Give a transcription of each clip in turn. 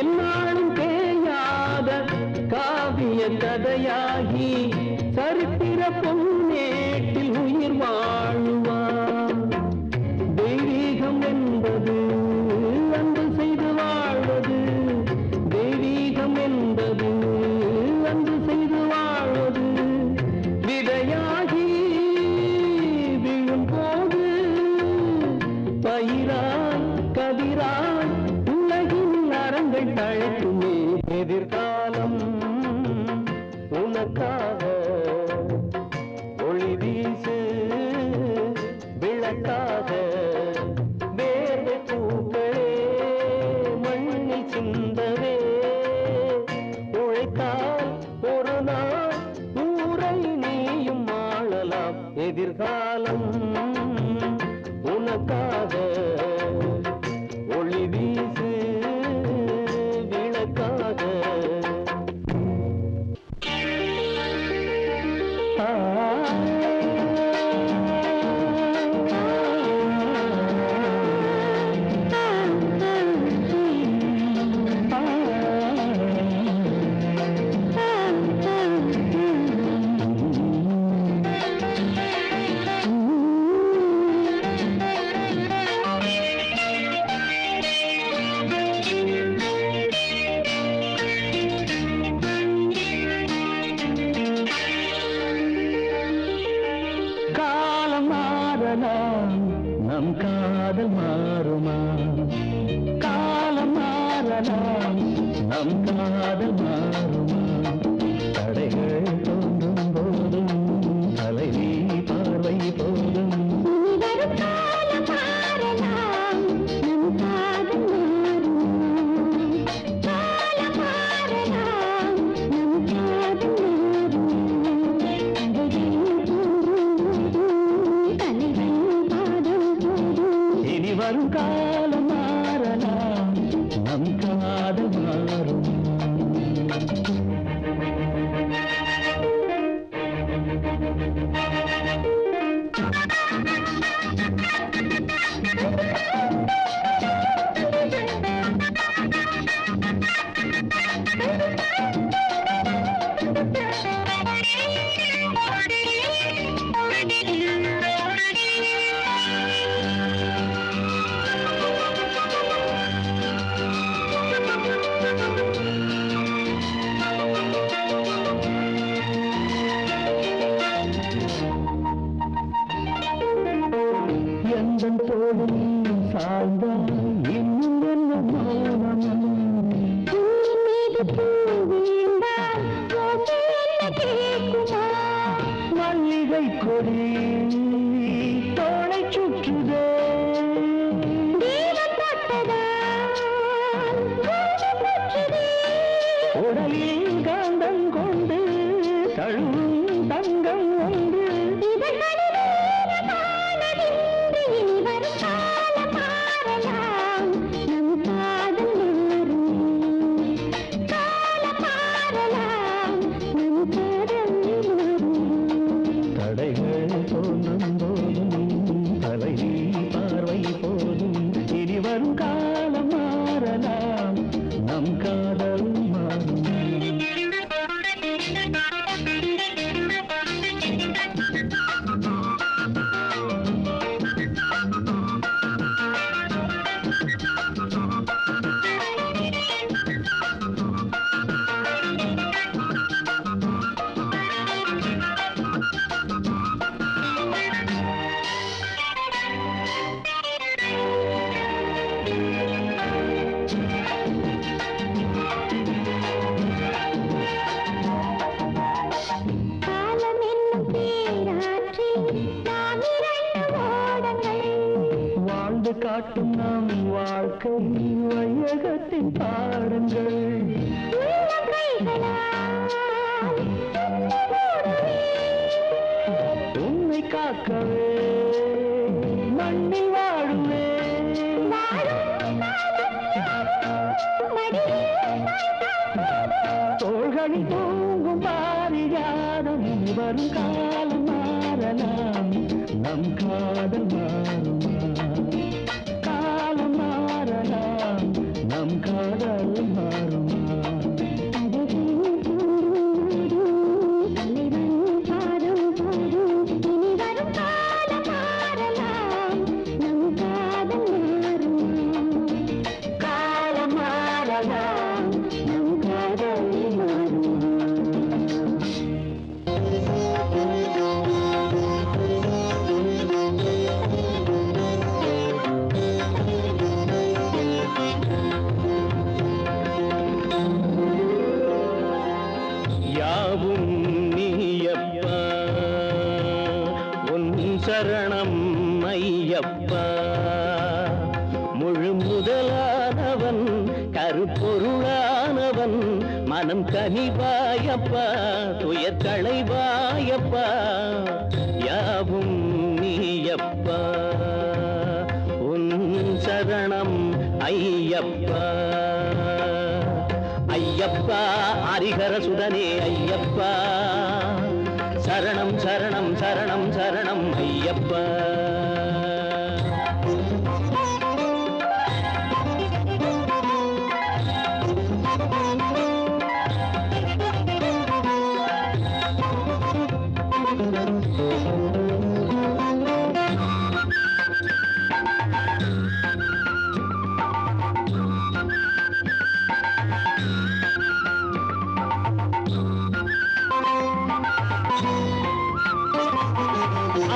என்னாலும் தேயாத காவிய கதையாகி சரித்திர பொன்னேட்டில் உயிர் காலம் மாறலாம். நம் காத மாறும். எப்போதும் சாய்ந்தாய் காட்டும் நம் வாழ்க்கை. வையகத்தின் பாடங்கள். உள்ளம் உன்னை காக்கவே மண்ணில் வாழுவே. வாழும் தோள்களில் தூங்கும் பாரியாரம் வரும் காலம் மாறலாம். நம் காதல் மாறுமா யாவும் நீயப்பா. உன் சரணம் ஐயப்பா. ஐயப்பா ஹரிஹர சுதனே ஐயப்பா.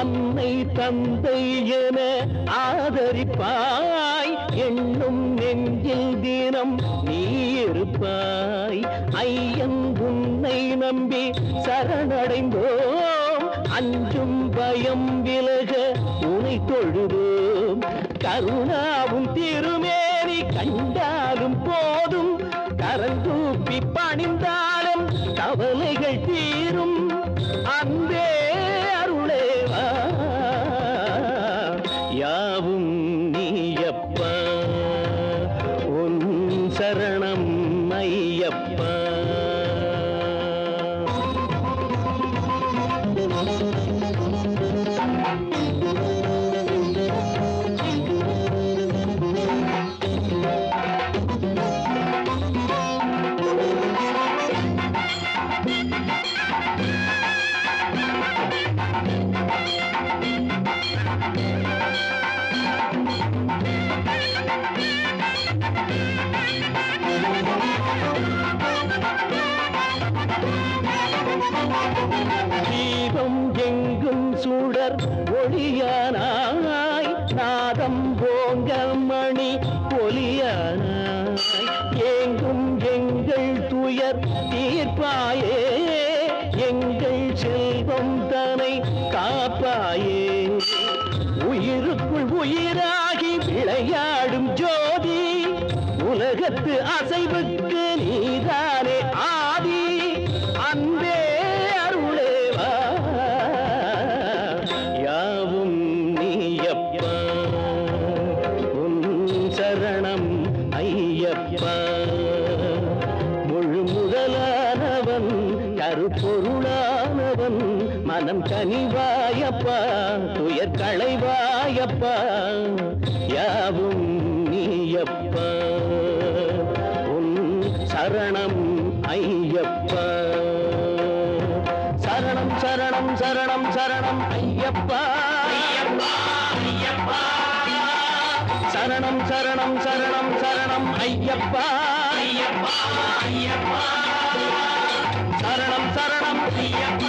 அன்னை தந்தை என ஆதரிப்பாய். என்னும் நெஞ்சில் தினம் நீ இருப்பாய். ஐயன் உன்னை நம்பி சரணடைந்தோம். அஞ்சும் பயம் விலக உனை தொழுதோம். கருணாவும் திருமே தீர்ப்பாயே எங்கள் செல்வம் தனை காப்பாயே. உயிருக்குள் உயிராகி விளையாடும் ஜோதி. உலகத்து அசைவுக்கு ஐயப்பா. சரணம் சரணம் சரணம் சரணம் ஐயப்பா. சரணம் சரணம் சரணம் சரணம் ஐயப்பா. சரணம் சரணம் ஐயப்பா.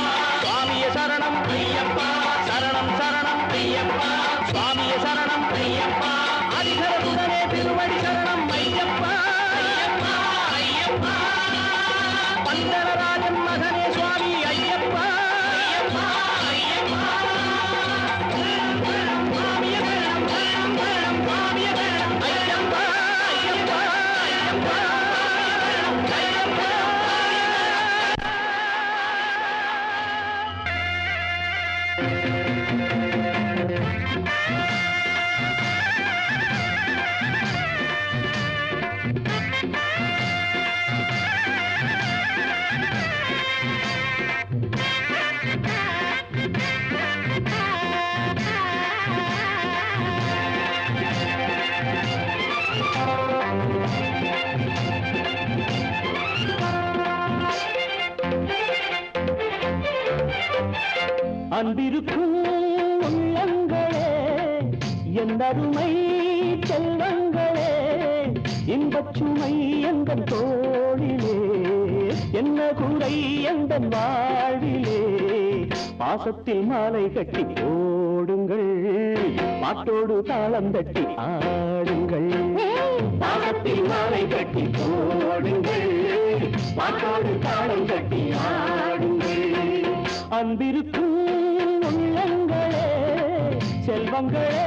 சுமை எந்தன் தோழிலே என்ன குறை எந்தன் வாழ்விலே. பாசத்தில் மாலை கட்டி ஓடுங்கள் பாட்டோடு தாளம் தட்டி ஆடுங்கள். பாசத்தில் மாலை கட்டி ஓடுங்கள் பாட்டோடு தாளம் கட்டி ஆடுங்கள். அன்பிருக்கும் உள்ளங்களே செல்வங்களே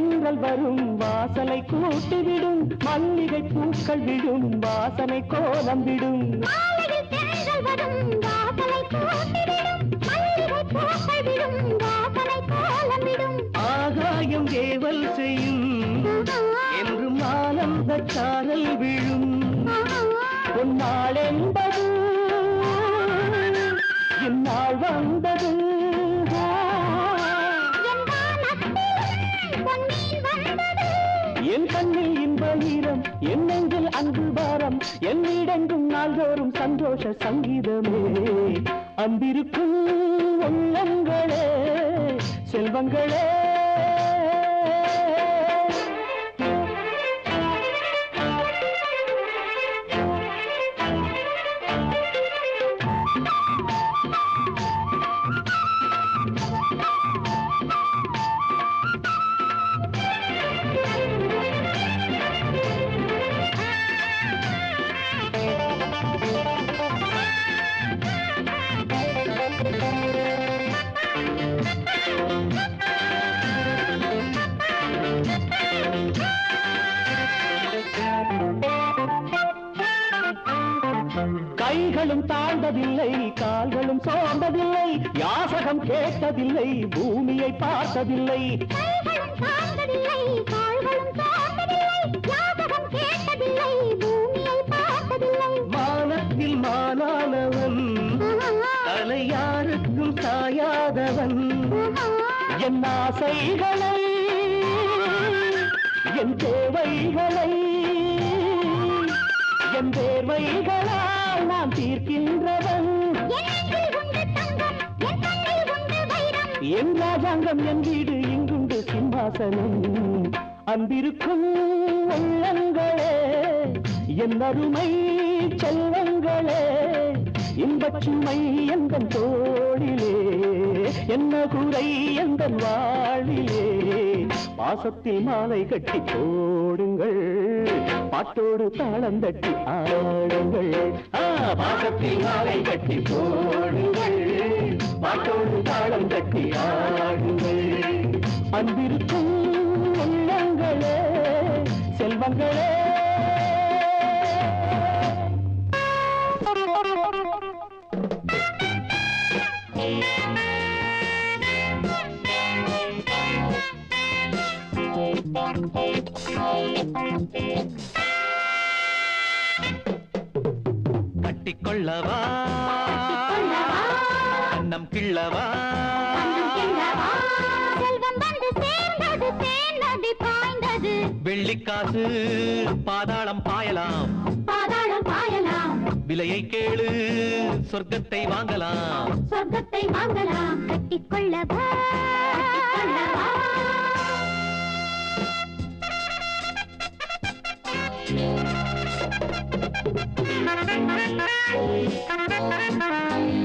தென்றல் வரும் வாசலை கூட்டிவிடும் மல்லிகை பூக்கள் விடும் வாசனை கோலம் விடும். வாசனை ஆகாயம் ஏவல் செய்யும் என்றும் ஆனந்த சாரல் கண்ணில் இன்ப ஈரம் என் அன்பு பாரம் என் வீடெங்கும் நாள்தோறும் சந்தோஷ சங்கீதமே. அன்பிருக்கும் உள்ளங்களே செல்வங்களே கைகளும் தாழ்ந்ததில்லை கால்களும் சோர்ந்ததில்லை யாசகம் கேட்டதில்லை பூமியை பார்த்ததில்லை. என் ஆசைகளை என் தேவைகளை என் தேர்வைகளால் நான் தீர்க்கின்றவன். என் ராஜாங்கம் என் வீடு இங்குண்டு சிம்மாசனம். அன்பிருக்கும் உள்ளங்களே என் அருமை செல்வங்களே இன்பச்சுமை சுமை தோழிலே என்ன குறை எந்த வாழிலே பாசத்தில் மாலை கட்டி போடுங்கள். பாட்டோடு தாளம் தட்டி ஆடுங்கள். பாசத்தில் மாலை கட்டி போடுங்கள். பாட்டோடு தாளம் தட்டி ஆடுங்கள். அன்பிருக்கும் உள்ளங்களே செல்வங்களே. Thank you. கண்ணம் கிள்ளவா. கண்ணம் கிள்ளவா. வெள்ளிக்காசு பாதாளம் பாயலாம். பாதாளம் பாயலாம். விலையை கேளு சொர்க்கத்தை வாங்கலாம். சொர்க்கத்தை வாங்கலாம். கட்டிக்கொள்ளவா. கட்டிக்கொள்ளவா அங்கே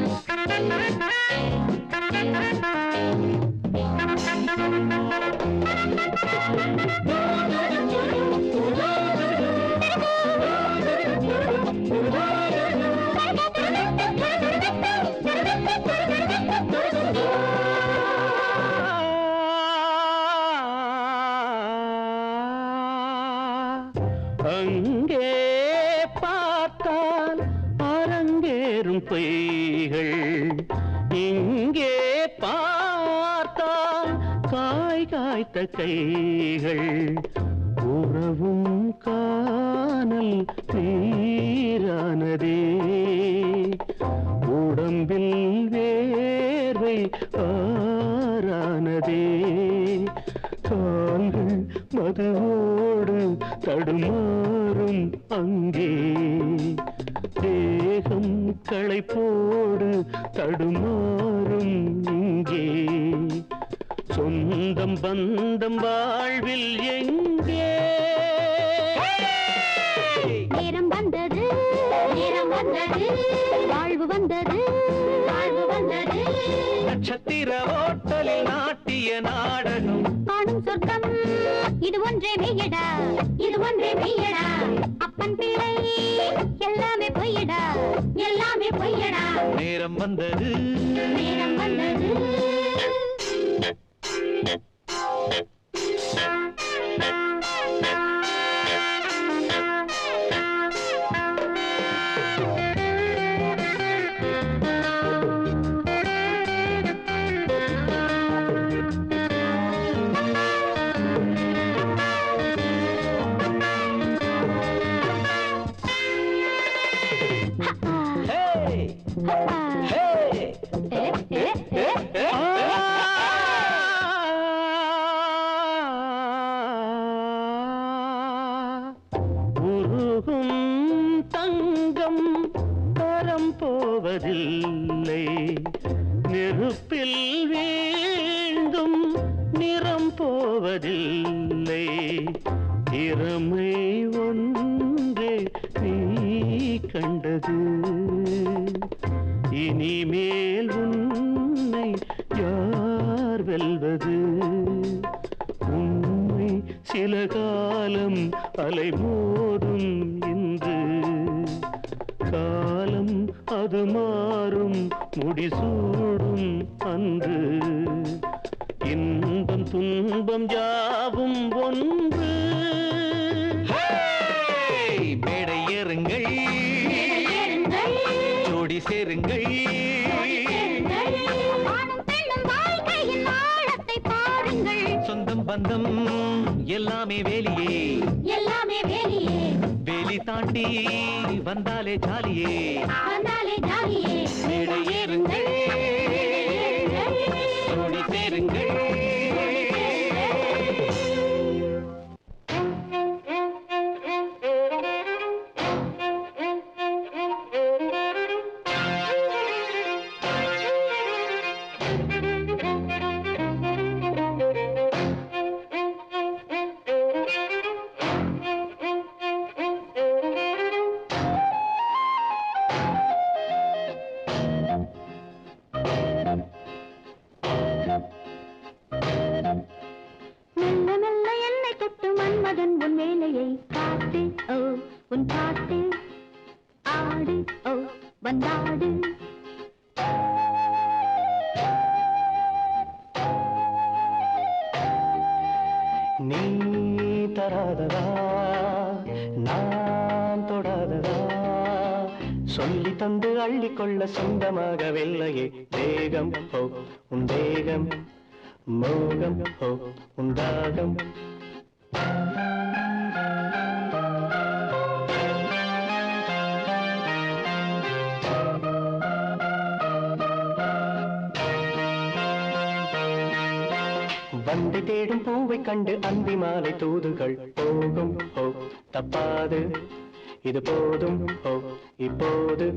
காய் கைகள் உறவும் காணல் நீரானதே. உடம்பில் வேர்வை ஆறானதே. கால்கள் மதுவோடு தடுமாறும் அங்கே. தேகம் களைப்போ நேரம் வந்தது. நேரம் வந்தது. போவதில்லை நெருப்பில் வீழ்ந்தும் நிறம் போவதில்லை. திறமை ஒன்றே நீ கண்டது. இனிமேல் உன்னை யார் வெல்வது? உண்மை சில காலம் அலைமோதும் சேருங்கள் ஏறுங்கள். சொந்தம் பந்தம் எல்லாமே வேலியே. எல்லாமே வேலியே வேலி தாண்டி வந்தாலே ஜாலியே. வந்தாலே ஜாலியே மேடை ஏறுங்கள். சேருங்கள். வண்டு தேடும் பூவை கண்டு அந்தி மாலை தூதுகள். போகும் ஹோ தப்பாது. இது போதும் ஹோ இப்போது.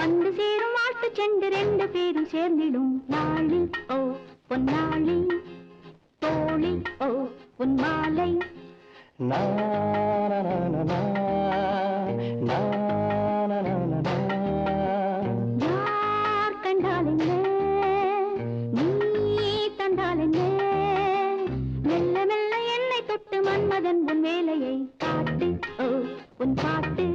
வந்து சேரும் வாழ்த்து செண்டு ரெண்டு பேரும் சேர்ந்திடும் நாளி ஓ பொன்னாளி தோழி ஓ உன் மாலை நா, மகன் உன் வேலையை காட்டு. உன் பாட்டு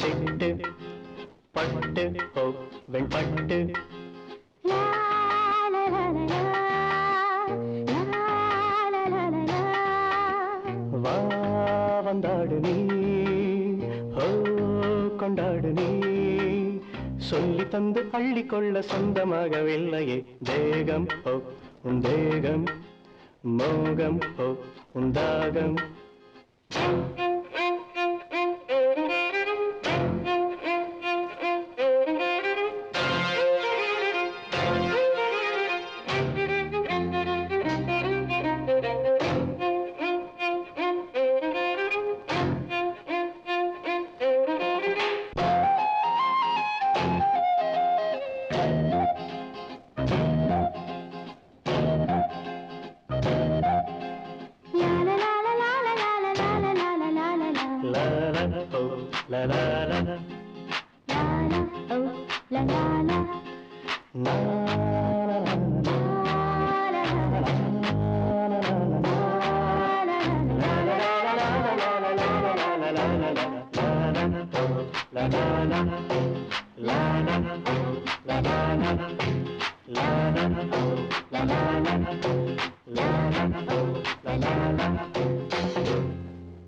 செட்டு பட்டு ஓ வெண்பட்டு வா வந்தாடு நீ ஓ கொண்டாடு நீ. சொல்லி தந்து அள்ளிக்கொள்ள சொந்தமாகவில்லையே. தேகம் ஓ உன் தேகம். மோகம் ஓ உன் தாகம்.